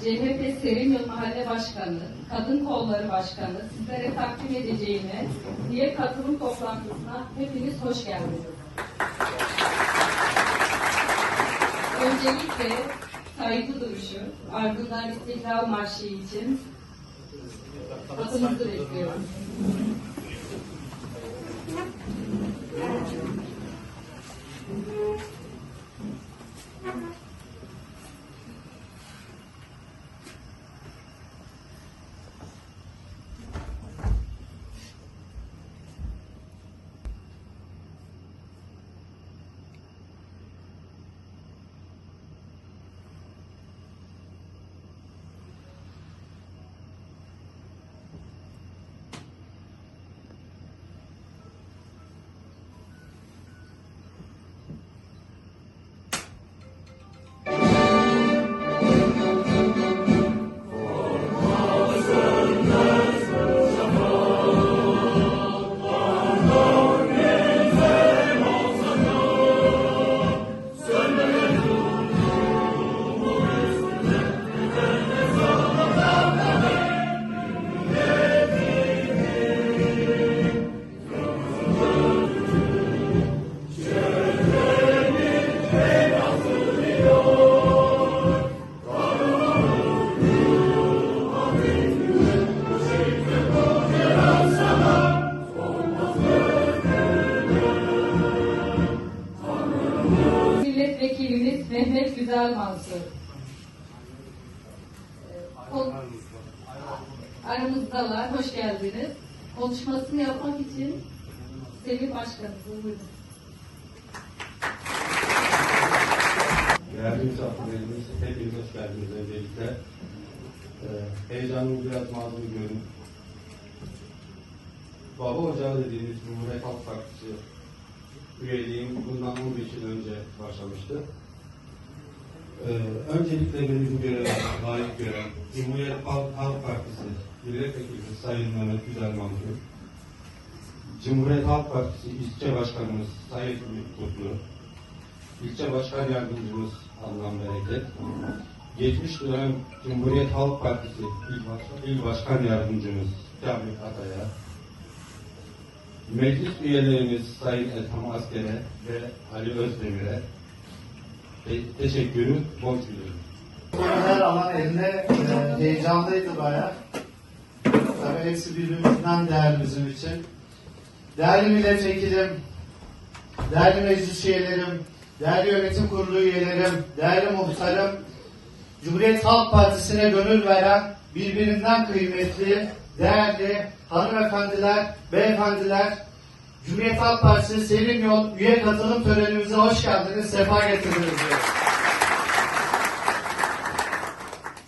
CHP Serinyol Mahalle Başkanı, Kadın Kolları Başkanı sizlere takdim edeceğime diye katılım toplantısına hepiniz hoş geldiniz. Öncelikle saygı duruşu, ardından İstiklal Marşı için atınızı bekliyorum. Milletvekilimiz Mehmet Güzel Mansur. Aramızdalar, hoş geldiniz. Konuşmasını yapmak için Sevil Başkanımız buyurun. Değerli misafirlerimiz, hepiniz hoş geldiniz öncelikle. Ee, heyecanımı biraz mazur görün. Baba Ocağı dediğimiz Cumhuriyet Halk Partisi üyeliğim bundan 15 yıl önce başlamıştı. Ee, öncelikle beni bu göreve layık gören Cumhuriyet Halk, Halk Partisi Milletvekili Sayın Mehmet Güzel Mansur, Cumhuriyet Halk Partisi İlçe Başkanımız Sayın Ümit Kutlu, İlçe Başkan Yardımcımız Adnan Bereket, geçmiş dönem Cumhuriyet Halk Partisi İl Başkan, İl Başkan Yardımcımız Kamil Atay'a, meclis üyelerimiz Sayın Elham Asker'e ve Ali Özdemir'e te- teşekkürü borç biliyorum. Her alan eline e, heyecanlıydı bayağı. Tabii hepsi birbirinden değerli bizim için. Değerli milletvekilim, değerli meclis üyelerim, değerli yönetim kurulu üyelerim, değerli muhtarım, Cumhuriyet Halk Partisi'ne gönül veren birbirinden kıymetli, değerli hanımefendiler, beyefendiler, Cumhuriyet Halk Partisi Selim Yol üye katılım törenimize hoş geldiniz, sefa getirdiniz.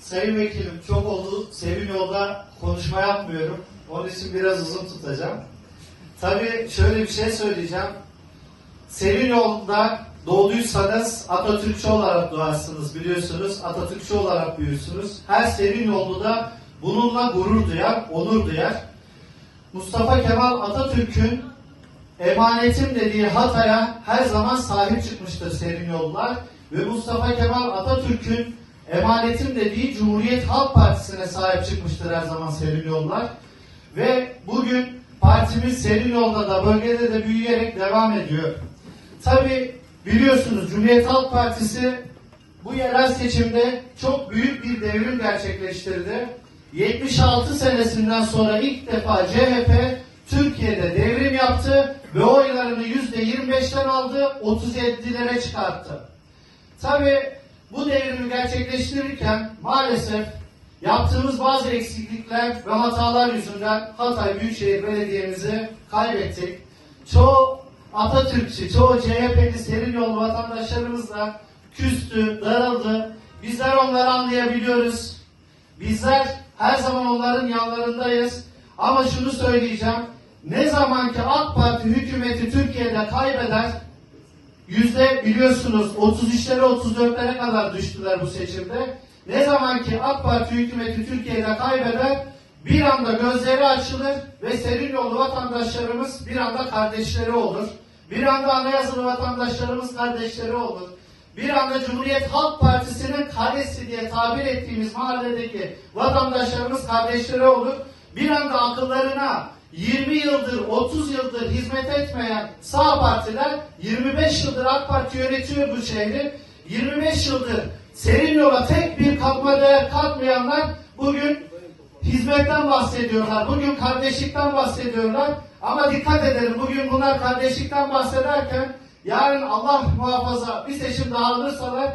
Sayın Vekilim çok oldu. Sevim yolda konuşma yapmıyorum. Onun için biraz uzun tutacağım. Tabii şöyle bir şey söyleyeceğim. Sevim yolda doğduysanız Atatürkçü olarak doğarsınız biliyorsunuz. Atatürkçü olarak büyürsünüz. Her Sevim yolda da bununla gurur duyar, onur duyar. Mustafa Kemal Atatürk'ün emanetim dediği Hatay'a her zaman sahip çıkmıştır Sevim Yollular. Ve Mustafa Kemal Atatürk'ün emanetim dediği Cumhuriyet Halk Partisi'ne sahip çıkmıştır her zaman Sevim Yollular. Ve bugün partimiz Sevim Yolda da bölgede de büyüyerek devam ediyor. Tabi biliyorsunuz Cumhuriyet Halk Partisi bu yerel seçimde çok büyük bir devrim gerçekleştirdi. 76 senesinden sonra ilk defa CHP Türkiye'de devrim yaptı ve oylarını %25'ten aldı, 37'lere çıkarttı. Tabi bu devrimi gerçekleştirirken maalesef yaptığımız bazı eksiklikler ve hatalar yüzünden Hatay Büyükşehir Belediye'mizi kaybettik. Çoğu Atatürkçü, çoğu CHP'li serin yolu vatandaşlarımız da küstü, darıldı. Bizler onları anlayabiliyoruz. Bizler her zaman onların yanlarındayız. Ama şunu söyleyeceğim. Ne zaman ki AK Parti hükümeti Türkiye'de kaybeder, yüzde biliyorsunuz 33'lere 34'lere kadar düştüler bu seçimde. Ne zaman ki AK Parti hükümeti Türkiye'de kaybeder, bir anda gözleri açılır ve serin yolu vatandaşlarımız bir anda kardeşleri olur. Bir anda anayasalı vatandaşlarımız kardeşleri olur. bir anda Cumhuriyet Halk Partisi'nin kalesi diye tabir ettiğimiz mahalledeki vatandaşlarımız kardeşleri olur. Bir anda akıllarına 20 yıldır, 30 yıldır hizmet etmeyen sağ partiler 25 yıldır AK Parti yönetiyor bu şehri. 25 yıldır serin yola tek bir katma değer katmayanlar bugün hizmetten bahsediyorlar. Bugün kardeşlikten bahsediyorlar. Ama dikkat edelim bugün bunlar kardeşlikten bahsederken yarın Allah muhafaza bir seçim daha alırsalar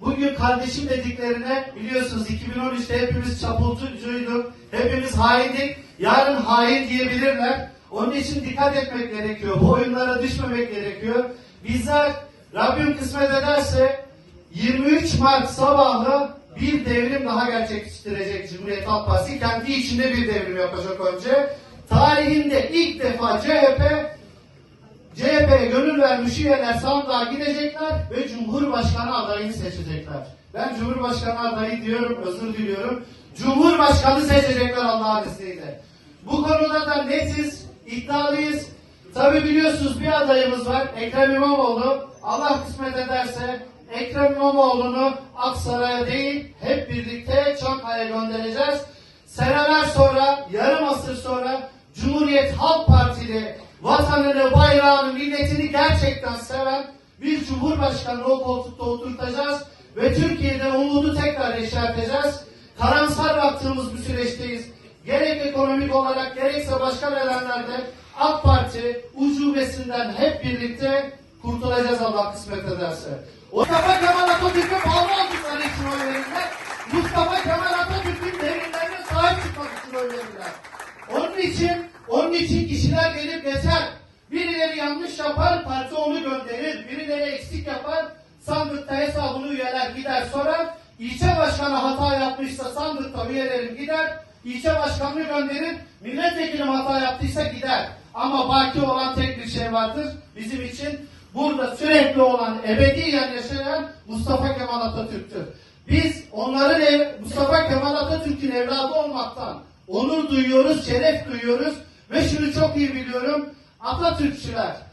bugün kardeşim dediklerine biliyorsunuz 2013'te hepimiz çapulcuyduk. Hepimiz haindik. Yarın hain diyebilirler. Onun için dikkat etmek gerekiyor. Bu oyunlara düşmemek gerekiyor. Bizler Rabbim kısmet ederse 23 Mart sabahı bir devrim daha gerçekleştirecek Cumhuriyet Halk Partisi. Kendi içinde bir devrim yapacak önce. Tarihinde ilk defa CHP CHP'ye gönül vermiş üyeler sandığa gidecekler ve Cumhurbaşkanı adayını seçecekler. Ben Cumhurbaşkanı adayı diyorum, özür diliyorum. Cumhurbaşkanı seçecekler Allah'ın izniyle. Bu konuda da netiz, iddialıyız. Tabi biliyorsunuz bir adayımız var, Ekrem İmamoğlu. Allah kısmet ederse Ekrem İmamoğlu'nu Aksaray'a değil, hep birlikte Çankaya'ya göndereceğiz. Seneler sonra, yarım asır sonra Cumhuriyet Halk Partili vatanını, bayrağını, milletini gerçekten seven bir cumhurbaşkanı o koltukta oturtacağız ve Türkiye'de umudu tekrar yeşerteceğiz. Karamsar baktığımız bir süreçteyiz. Gerek ekonomik olarak gerekse başka nedenlerde AK Parti ucubesinden hep birlikte kurtulacağız Allah kısmet ederse. O Mustafa Kemal Atatürk'e bağlı oldukları için oy. Mustafa Kemal Atatürk'ün devrimlerine sahip çıkmak için oy onun için yanlış yapar, parti onu gönderir. Birileri eksik yapar, sandıkta hesabını üyeler gider sorar. İlçe başkanı hata yapmışsa sandıkta üyelerim gider. İlçe başkanını gönderir. Milletvekilim hata yaptıysa gider. Ama baki olan tek bir şey vardır bizim için. Burada sürekli olan, ebediyen yaşayan Mustafa Kemal Atatürk'tür. Biz onların ev, Mustafa Kemal Atatürk'ün evladı olmaktan onur duyuyoruz, şeref duyuyoruz ve şunu çok iyi biliyorum. Atatürkçüler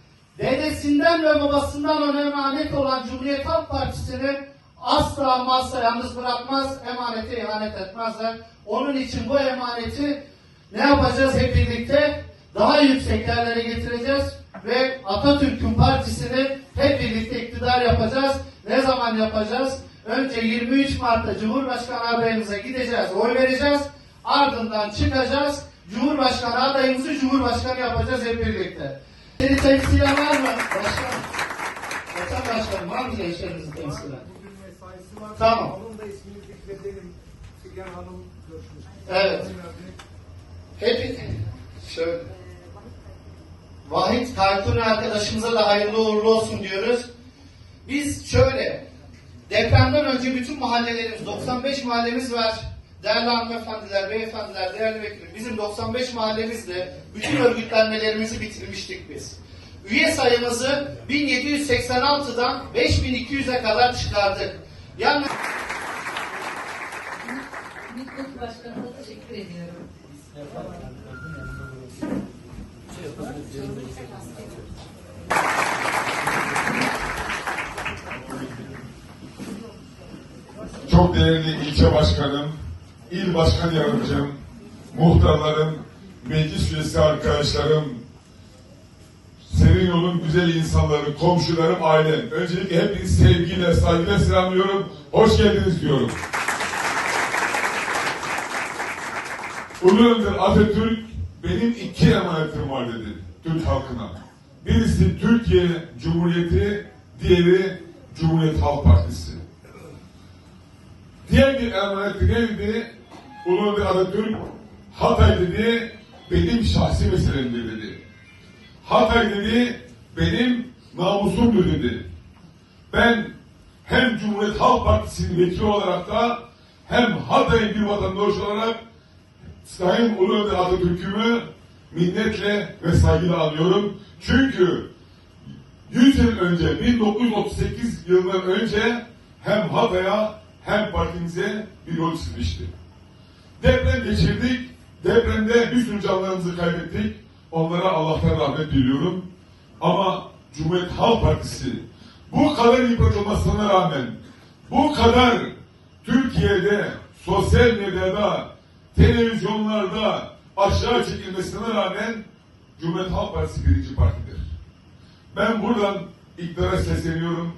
dedesinden ve babasından ona emanet olan Cumhuriyet Halk Partisi'ni asla ama asla yalnız bırakmaz, emanete ihanet etmezler. Onun için bu emaneti ne yapacağız hep birlikte? Daha yüksek yerlere getireceğiz ve Atatürk'ün partisini hep birlikte iktidar yapacağız. Ne zaman yapacağız? Önce 23 Mart'ta Cumhurbaşkanı adayımıza gideceğiz, oy vereceğiz. Ardından çıkacağız. Cumhurbaşkanı adayımızı Cumhurbaşkanı yapacağız hep birlikte. Seni temsilen var mı? Başkan. Hasan Başkanım var mı gençlerimizi temsilen? Bugün mesaisi var. Tamam. Onun da ismini zikredelim. Figen Hanım görüşmüş. Evet. Hep şöyle. Vahit Tayfun arkadaşımıza da hayırlı uğurlu olsun diyoruz. Biz şöyle, depremden önce bütün mahallelerimiz, 95 mahallemiz var. Değerli hanımefendiler, beyefendiler, değerli vekilim, bizim 95 mahallemizle bütün örgütlenmelerimizi bitirmiştik biz. Üye sayımızı 1786'dan 5200'e kadar çıkardık. Ediyorum. Çok değerli ilçe başkanım, il başkan yardımcım, muhtarlarım, meclis üyesi arkadaşlarım, Serin yolun güzel insanları, komşularım, ailem. Öncelikle hepinizi sevgiyle, saygıyla selamlıyorum. Hoş geldiniz diyorum. Ulu Önder Atatürk benim iki emanetim var dedi Türk halkına. Birisi Türkiye Cumhuriyeti, diğeri Cumhuriyet Halk Partisi. Diğer bir emaneti neydi? Ulu Önder Atatürk Hatay dedi, benim şahsi meselemdir dedi. Hatay dedi, benim namusumdur dedi. Ben hem Cumhuriyet Halk Partisi'nin vekili olarak da hem Hatay bir vatandaş olarak Sayın Ulu Önder Atatürk'ümü minnetle ve saygıyla anıyorum. Çünkü 100 yıl önce, 1938 yılından önce hem Hatay'a hem partimize bir yol çizmişti. Deprem geçirdik. Depremde bir sürü canlarımızı kaybettik. Onlara Allah'tan rahmet diliyorum. Ama Cumhuriyet Halk Partisi bu kadar yıpratılmasına rağmen, bu kadar Türkiye'de sosyal medyada, televizyonlarda aşağı çekilmesine rağmen Cumhuriyet Halk Partisi birinci partidir. Ben buradan iktidara sesleniyorum.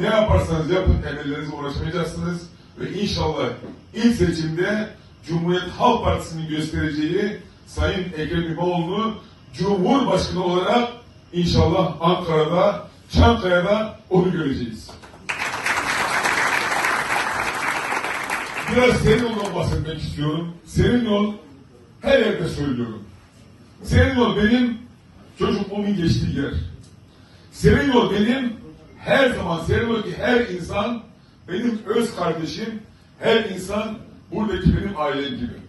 Ne yaparsanız yapın emellerinize uğraşmayacaksınız. Ve inşallah ilk seçimde Cumhuriyet Halk Partisi'nin göstereceği Sayın Ekrem İmamoğlu'nu Cumhurbaşkanı olarak inşallah Ankara'da, Çankaya'da onu göreceğiz. Biraz senin yoldan bahsetmek istiyorum. Senin yol her yerde söylüyorum. Senin yol benim çocukluğumun geçtiği yer. Senin yol benim her zaman senin yol ki her insan benim öz kardeşim, her insan buradaki benim ailem gibi.